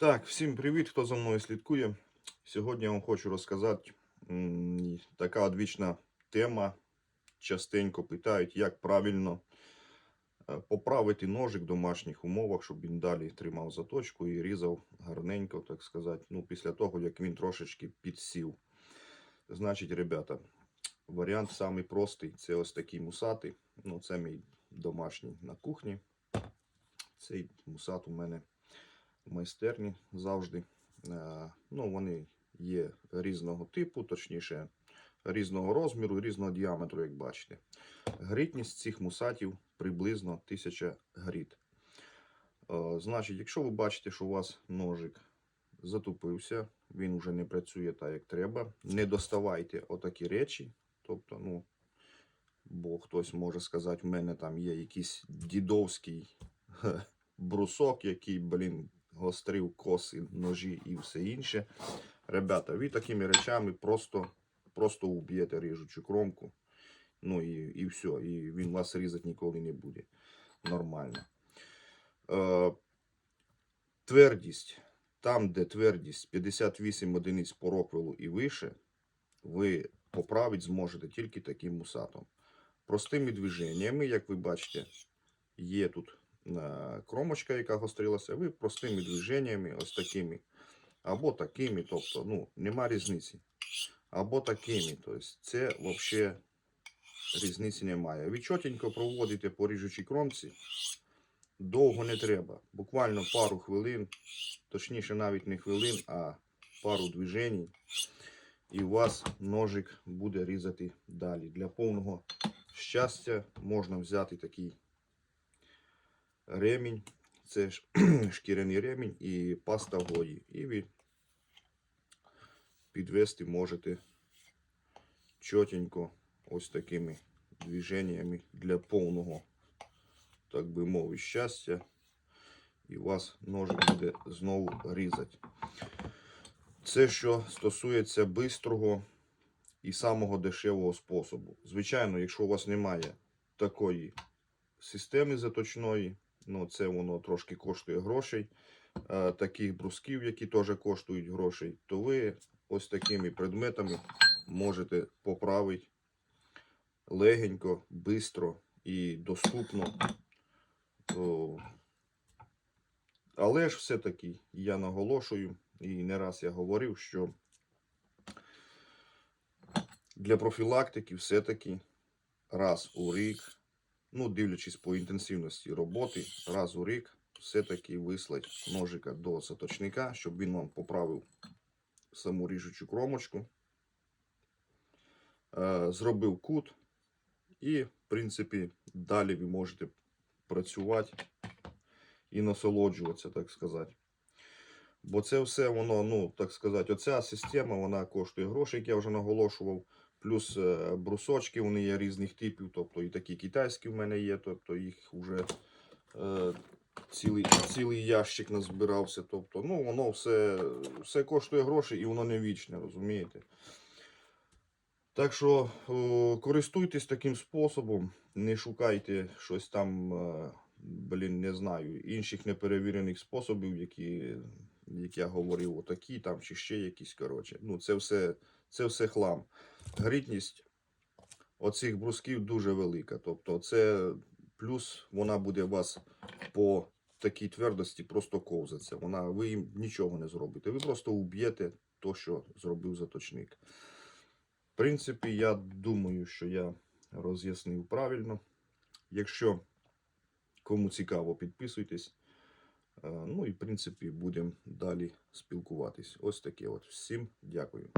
Так, всім привіт, хто за мною слідкує. Сьогодні я вам хочу розказати така одвічна тема. Частенько питають, як правильно е, поправити ножик в домашніх умовах, щоб він далі тримав заточку і різав гарненько, так сказати, ну, після того, як він трошечки підсів. Значить, ребята, варіант самий простий це ось такий мусатий. Ну, це мій домашній на кухні. Цей мусат у мене майстерні завжди. Е, Ну, вони є різного типу, точніше, різного розміру, різного діаметру, як бачите. Грітність цих мусатів приблизно 1000 гріт. Е, Значить, якщо ви бачите, що у вас ножик затупився, він вже не працює так, як треба, не доставайте отакі речі. Тобто, ну, бо хтось може сказати, в мене там є якийсь дідовський брусок, який, блін, гострив коси, ножі і все інше. Ребята, ви такими речами просто, просто уб'єте ріжучу кромку. Ну і, і все. І він вас різати ніколи не буде. Нормально. Е, твердість. Там, де твердість 58 одиниць по роквелу і вище, ви поправити зможете тільки таким мусатом. Простими движеннями, як ви бачите, є тут кромочка, яка гострилася, ви простими движеннями, ось такими, або такими, тобто, ну, нема різниці. Або такими. Тобто, це взагалі різниці немає. Ви чотенько проводите по ріжучій кромці, довго не треба. Буквально пару хвилин, точніше навіть не хвилин, а пару движень. І у вас ножик буде різати далі. Для повного щастя можна взяти такий ремінь. Це шкіряний ремінь і паста Гої. І ви підвести можете чотенько ось такими движеннями для повного, так би мовити, щастя. І у вас ножик буде знову різати. Це що стосується бистрого і самого дешевого способу. Звичайно, якщо у вас немає такої системи заточної, ну це воно трошки коштує грошей, е, таких брусків, які теж коштують грошей, то ви ось такими предметами можете поправити легенько, бистро і доступно. Але ж все-таки я наголошую, і не раз я говорив, що для профілактики все-таки раз у рік, ну, дивлячись по інтенсивності роботи, раз у рік все-таки вислать ножика до заточника, щоб він вам поправив саму ріжучу кромочку, е, зробив кут, і, в принципі, далі ви можете працювати і насолоджуватися, так сказати. Бо це все воно, ну, так сказати, оця система, вона коштує гроші, як я вже наголошував. Плюс е, брусочки, вони є різних типів, тобто і такі китайські в мене є, тобто їх вже е, цілий, цілий ящик назбирався. Тобто, ну, воно все, все коштує гроші і воно не вічне, розумієте? Так що о, користуйтесь таким способом, не шукайте щось там, е, блін, не знаю, інших неперевірених способів, які, як я говорив, отакі там чи ще якісь. коротше. Ну, це все, це все хлам. Грітність оцих брусків дуже велика. Тобто, це плюс вона буде у вас по такій твердості просто ковзаться. Вона, ви їм нічого не зробите. Ви просто уб'єте то, що зробив заточник. В принципі, я думаю, що я роз'яснив правильно. Якщо кому цікаво, підписуйтесь. Е, Ну і в принципі будемо далі спілкуватись. Ось таке от. Всім дякую.